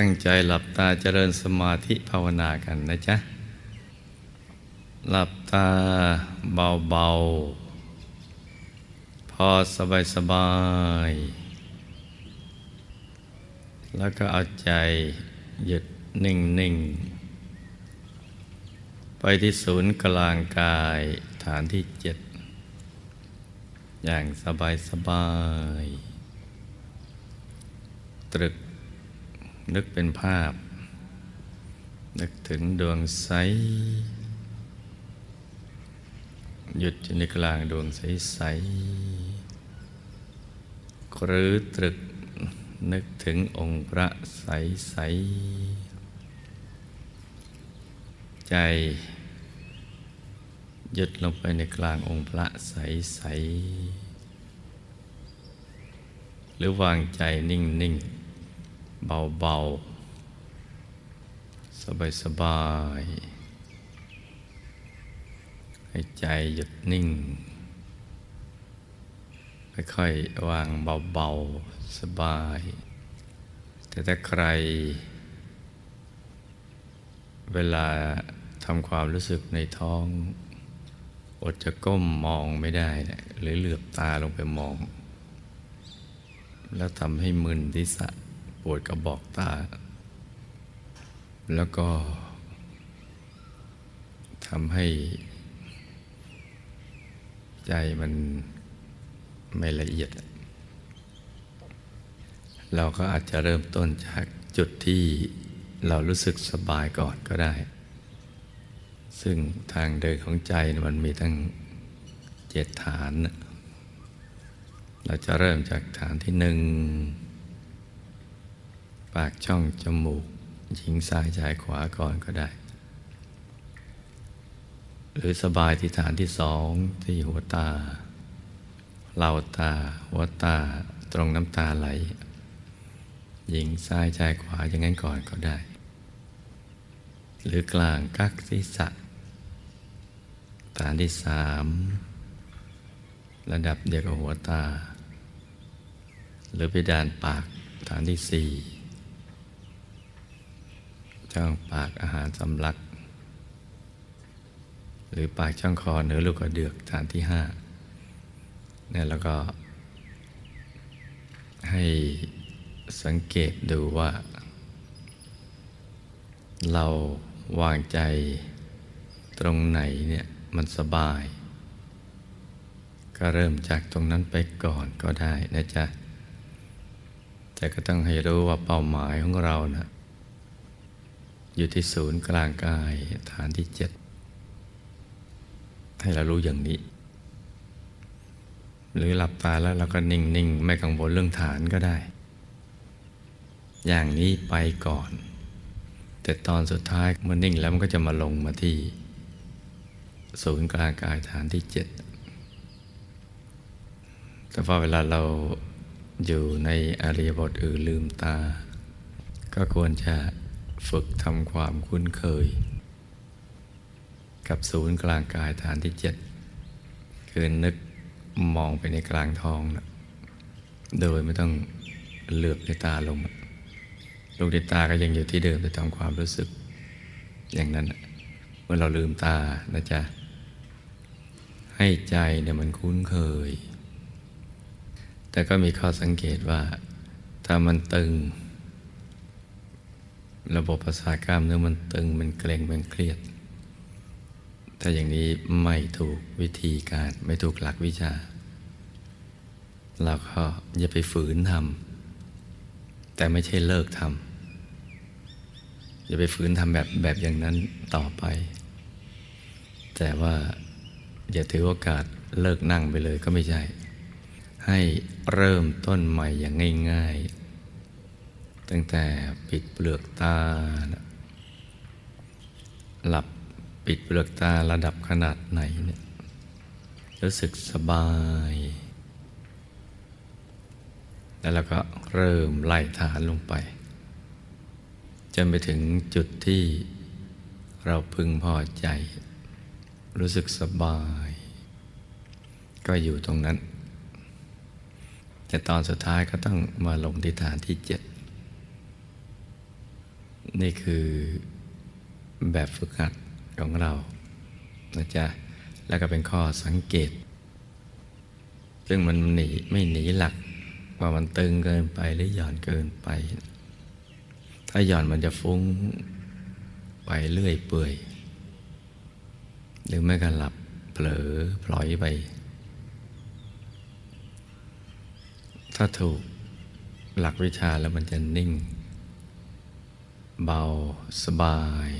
ตั้งใจหลับตาเจริญสมาธิภาวนากันนะจ๊ะ หลับตาเบาๆ พอสบายสบายๆแล้วก็เอาใจหยุดนิ่งๆไปที่ศูนย์กลางกายฐานที่เจ็ด อย่างสบายสบายๆตรึก นึกเป็นภาพ นึกถึงดวงใส หยุดอยู่ในกลางดวงใสๆหรือตรึกนึกถึงองค์พระใสใส ใจหยุดลงไปในกลางองค์พระใสใส หรือวางใจนิ่งนิ่ง เบาเบาสบายสบายให้ใจหยุดนิ่ง ค่อยๆ วางเบาๆ สบาย แต่ถ้าใคร เวลาทำความรู้สึกในท้อง อดจะก้มมองไม่ได้นะหรือเหลือบตาลงไปมอง แล้วทำให้มึนทิศะ ปวดกระบอกตา แล้วก็ทำให้ ใจมันไม่ละเอียด เราก็อาจจะเริ่มต้นจากจุดที่เรารู้สึกสบายก่อนก็ได้ ซึ่งทางเดินของใจมันมีตั้งเจ็ดฐาน เราจะเริ่มจากฐานที่หนึ่ง ปากช่องจมูกหญิงซ้ายชายขวาก่อนก็ได้ หรือสบายที่ฐานที่สองที่หัวตาเหล่าตา หัวตาตรงน้ำตาไหล หญิงซ้ายชายขวาอย่างนั้นก่อนก็ได้ หรือกลางกักศีรษะฐานที่สามระดับเดียวกับหัวตา หรือเพดานปากฐานที่สี่ ช่องปากอาหารสำลัก หรือปากช่องคอเหนือลูกกระเดือกฐานที่ห้าเนี่ยแล้วก็ ให้สังเกตดูว่า เราวางใจตรงไหนเนี่ยมันสบาย ก็เริ่มจากตรงนั้นไปก่อนก็ได้นะจ๊ะแต่ก็ต้องให้รู้ว่าเป้าหมายของเรานะ อยู่ที่ศูนย์กลางกายฐานที่เจ็ดให้เรารู้อย่างนี้ หรือหลับตาแล้วเราก็นิ่ง ๆ ไม่กังวลเรื่องฐานก็ได้ อย่างนี้ไปก่อน แต่ตอนสุดท้ายมื่อนิ่งแล้วมันก็จะมาลงมาที่ ศูนย์กลางกายฐานที่เจ็ดแต่พอเวลาเราอยู่ในอริยบทอื่นลืมตา ก็ควรจะ ฝึกทำความคุ้นเคย กับศูนย์กลางกายฐานที่เจ็ดคือนึกมองไปในกลางท้องนะโดยไม่ต้องเหลือบในตาลงลูกในตาก็ยังอยู่ที่เดิมแต่ทำความรู้สึก อย่างนั้นเมื่อเราลืมตานะจ๊ะให้ใจเนี่ยมันคุ้นเคย แต่ก็มีข้อสังเกตว่า ถ้ามันตึง ระบบประสาทกล้ามเนื้อมันตึงมันเกร็งมันเครียด ถ้าอย่างนี้ไม่ถูกวิธีการไม่ถูกหลักวิชา เราก็อย่าไปฝืนทำแต่ไม่ใช่เลิกทำอย่าไปฝืนทำแบบแบบอย่างนั้นต่อไป แต่ว่าอย่าถือโอกาสเลิกนั่งไปเลยก็ไม่ใช่ ให้เริ่มต้นใหม่อย่างง่าย ๆ ตั้งแต่ปิดเปลือกตา หลับปิดเปลือกตาระดับขนาดไหนเนี่ยรู้สึกสบาย แล้วเราก็เริ่มไล่ฐานลงไป จนไปถึงจุดที่เราพึงพอใจ รู้สึกสบาย ก็อยู่ตรงนั้น แต่ตอนสุดท้ายก็ต้องมาลงที่ฐานที่เจ็ด นี่คือแบบฝึกหัดของเรานะจ๊ะแล้วก็เป็นข้อสังเกต ซึ่งมันหนีไม่หนีหลักว่ามันตึงเกินไปหรือหย่อนเกินไป ถ้าหย่อนมันจะฟุ้งไปเรื่อยเปื่อย หรือไม่ก็หลับเผลอพลอยไป ถ้าถูกหลักวิชาแล้วมันจะนิ่ง เบาสบาย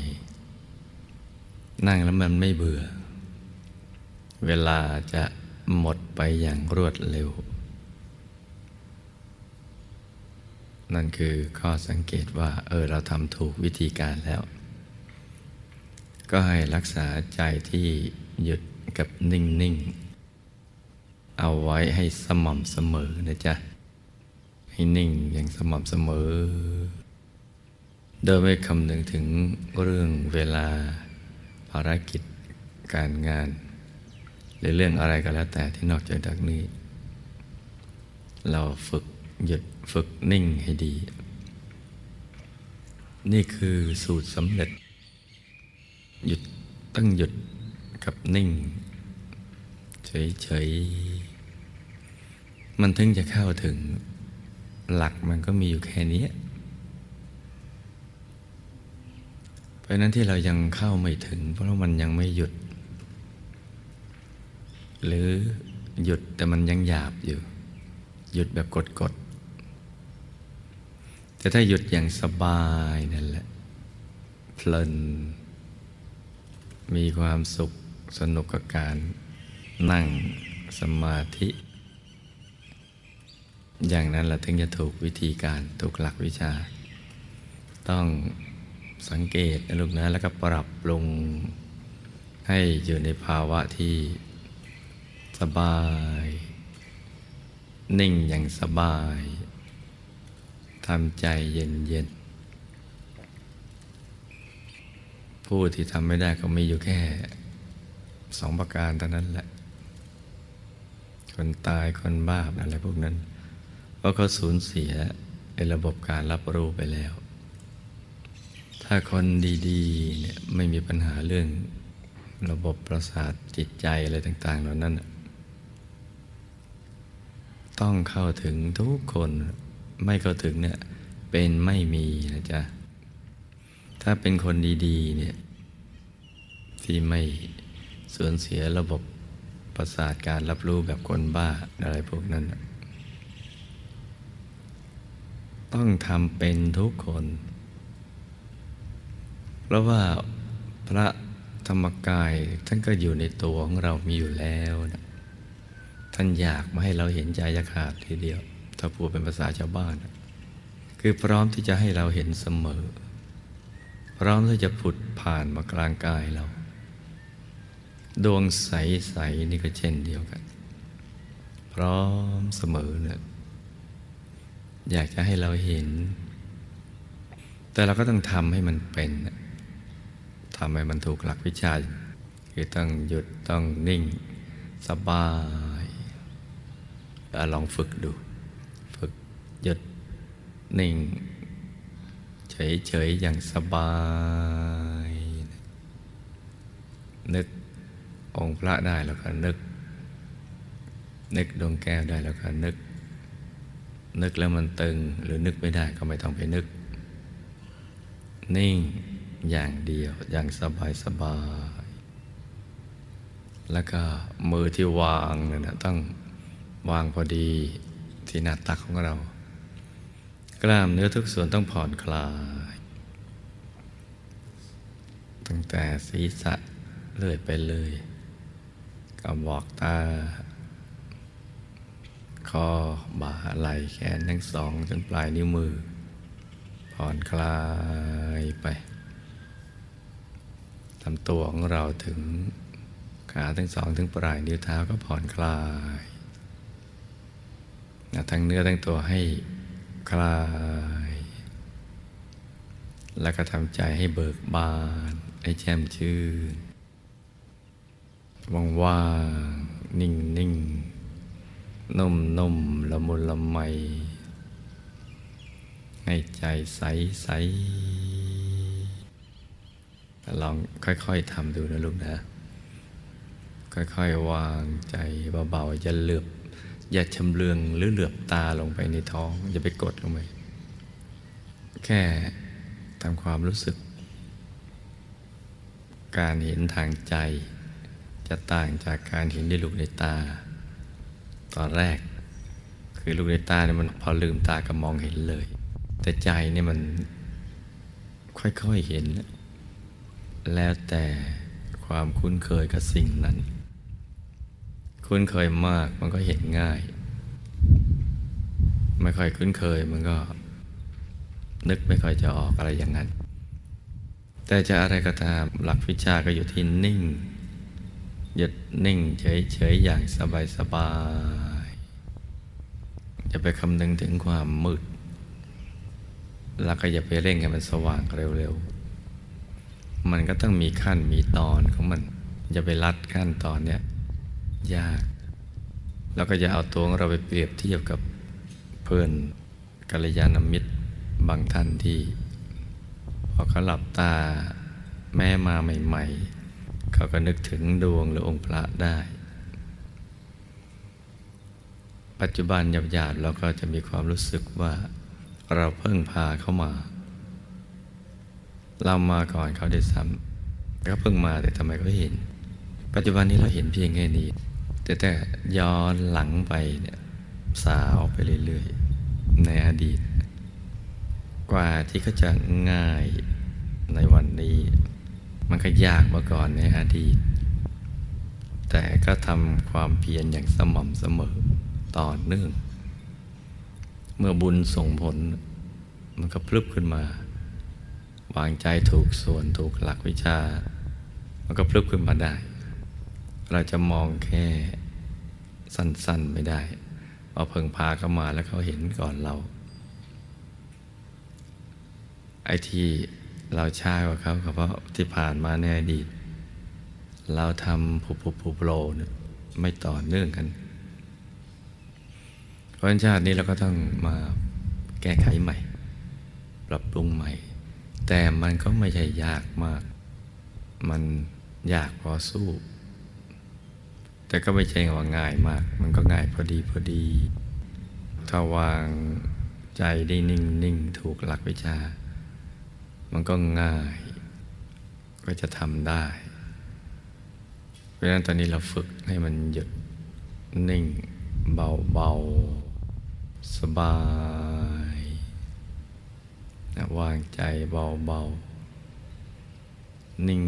นั่งแล้วมันไม่เบื่อ เวลาจะหมดไปอย่างรวดเร็ว นั่นคือข้อสังเกตว่า เออ เราทำถูกวิธีการแล้ว ก็ให้รักษาใจที่หยุดกับนิ่ง ๆ เอาไว้ให้สม่ำเสมอนะจ๊ะ ให้นิ่งอย่างสม่ำเสมอ โดยไม่คำนึงถึงเรื่องเวลาภารกิจการงาน หรือเรื่องอะไรก็แล้วแต่ที่นอกจากนี้ เราฝึกหยุดฝึกนิ่งให้ดี นี่คือสูตรสำเร็จ หยุดตั้งหยุดกับนิ่ง เฉยๆ มันถึงจะเข้าถึงหลักมันก็มีอยู่แค่นี้ เพราะนั้นที่เรายังเข้าไม่ถึง เพราะว่ามันยังไม่หยุด หรือหยุดแต่มันยังหยาบอยู่ หยุดแบบกดๆแต่ถ้าหยุดอย่างสบายนั่นแหละ เพลิน มีความสุขสนุกกับการนั่งสมาธิ อย่างนั้นเราถึงจะถูกวิธีการถูกหลักวิชา ต้อง สังเกตนะลูกนะแล้วก็ปรับปรุงให้อยู่ในภาวะที่สบาย นิ่งอย่างสบายทำใจเย็นเย็นๆผู้ที่ทำไม่ได้ก็มีอยู่แค่สองประการเท่านั้นแหละ คนตายคนบ้าอะไรพวกนั้น เพราะเขาสูญเสียในระบบการรับรู้ไปแล้ว ถ้าคนดีๆเนี่ยไม่มีปัญหาเรื่องระบบประสาทจิตใจอะไรต่าง ๆ เหล่านั้น ต้องเข้าถึงทุกคนไม่เข้าถึงเนี่ยเป็นไม่มีนะจ๊ะ ถ้าเป็นคนดีๆเนี่ยที่ไม่สูญเสียระบบประสาทการรับรู้แบบคนบ้าอะไรพวกนั้น ต้องทำเป็นทุกคน เพราะว่าพระธรรมกายท่านก็อยู่ในตัวของเรามีอยู่แล้วนะท่านอยากมาให้เราเห็นใจจะขาดทีเดียว ถ้าพูดเป็นภาษาชาวบ้านนะคือพร้อมที่จะให้เราเห็นเสมอ พร้อมที่จะผุดผ่านมากลางกายเรา ดวงใส ๆ นี่ก็เช่นเดียวกัน พร้อมเสมอเนะอยากจะให้เราเห็น แต่เราก็ต้องทำให้มันเป็นนะ ทำให้มันถูกหลักวิชาคือต้องหยุดต้องนิ่งสบายลองฝึกดู ฝึกหยุดนิ่ง เฉยๆ อย่างสบาย นึกองค์พระได้แล้วก็นึก นึกดวงแก้วได้แล้วก็นึก นึกแล้วมันตึงหรือนึกไม่ได้ก็ไม่ต้องไปนึก นิ่ง อย่างเดียวอย่างสบายสบาย แล้วก็มือที่วางเนี่ยนะต้องวางพอดีที่หน้าตักของเรา กล้ามเนื้อทุกส่วนต้องผ่อนคลาย ตั้งแต่ศีรษะเลื่อยไปเลยกระบอกตาคอบ่าไหล่แขนทั้งสองจนปลายนิ้วมือผ่อนคลายไปำตัวของเราถึงขาทั้งสองถึงปลายนิ้วเท้าก็ผ่อนคลายทั้งเนื้อทั้งตัวให้คลาย แล้วก็ทำใจให้เบิกบาน ให้แช่มชื่นว่างว่างนิ่งนิ่งนุ่มนุ่มละมุนละไมให้ใจใสใส ลองค่อยๆทำดูนะลูกนะ ค่อยๆวางใจเบาๆอย่าเหลือบอย่าชำเลืองหรือเหลือบตาลงไปในท้อง อย่าไปกดลงไป แค่ทำความรู้สึก การเห็นทางใจ จะต่างจากการเห็นด้วยลูกในตา ตอนแรก คือลูกในตาเนี่ยมันพอลืมตาก็มองเห็นเลย แต่ใจเนี่ยมันค่อยๆเห็น แล้วแต่ความคุ้นเคยกับสิ่งนั้น คุ้นเคยมากมันก็เห็นง่าย ไม่ค่อยคุ้นเคยมันก็ นึกไม่ค่อยจะออกอะไรอย่างนั้น แต่จะอะไรก็ตามหลักวิชาก็อยู่ที่นิ่ง หยุดนิ่งเฉยๆอย่างสบายๆอย่าไปคำนึงถึงความมืด แล้วก็อย่าไปเร่งให้มันสว่างเร็วๆ มันก็ต้องมีขั้นมีตอนของมันอย่าไปรัดขั้นตอนเนี่ยยาก แล้วก็อย่าเอาตัวเราไปเปรียบเทียบกับเพื่อนกัลยาณมิตรบางท่านที่ พอเขาหลับตาแม่มาใหม่ ๆ เขาก็นึกถึงดวงหรือองค์พระได้ ปัจจุบันหยาบๆเราก็จะมีความรู้สึกว่าเราเพิ่งพาเขามา เรามาก่อนเขาได้ซ้ำเขาเพิ่งมาแต่ทำไมเขาเห็น ปัจจุบันนี้เราเห็นเพียงแค่นี้ แต่แต่ย้อนหลังไปเนี่ยสาวไปเรื่อยๆ ในอดีต กว่าที่เขาจะง่ายในวันนี้ มันก็ยากมาก่อนในอดีต แต่ก็ทำความเพียรอย่างสม่ำเสมอต่อเนื่อง เมื่อบุญส่งผล มันก็พลึบขึ้นมา วางใจถูกส่วนถูกหลักวิชา มันก็พลึบขึ้นมาได้ เราจะมองแค่สั้นๆไม่ได้พอเพิ่งพาเข้ามาแล้วเขาเห็นก่อนเรา ไอ้ที่เราช้ากว่าเขาก็เพราะที่ผ่านมาในอดีต เราทำผูผูผูโปรไม่ต่อเนื่องกัน เพราะฉะนั้นชาตินี้เราก็ต้องมาแก้ไขใหม่ ปรับปรุงใหม่ แต่มันก็ไม่ใช่ยากมาก มันยากพอสู้ แต่ก็ไม่ใช่ว่าง่ายมาก มันก็ง่ายพอดีพอดี ถ้าวางใจได้นิ่งนิ่งถูกหลักวิชา มันก็ง่าย ก็จะทำได้ เพราะฉะนั้นตอนนี้เราฝึกให้มันหยุดนิ่งเบาเบาสบาย นะวางใจเบาเบานิ่ง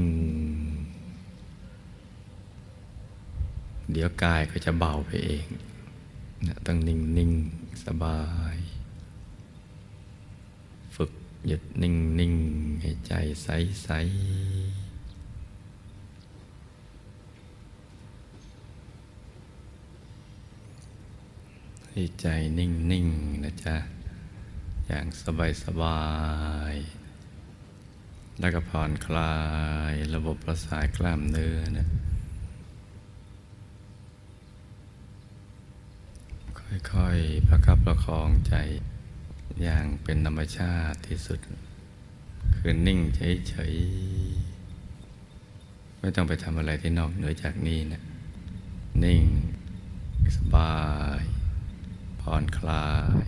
เดี๋ยวกายก็จะเบาไปเองนะต้องนิ่งนิ่งสบาย ฝึกหยุดนิ่งนิ่งให้ใจใสใสให้ใจนิ่งนิ่งนะจ๊ะ อย่างสบายสบาย แล้วก็ผ่อนคลายระบบประสาทกล้ามเนื้อนะค่อยๆประคับประคองใจอย่างเป็นธรรมชาติที่สุด คือนิ่งเฉยๆ ไม่ต้องไปทำอะไรที่นอกเหนือจากนี้นะนิ่ง สบาย ผ่อนคลาย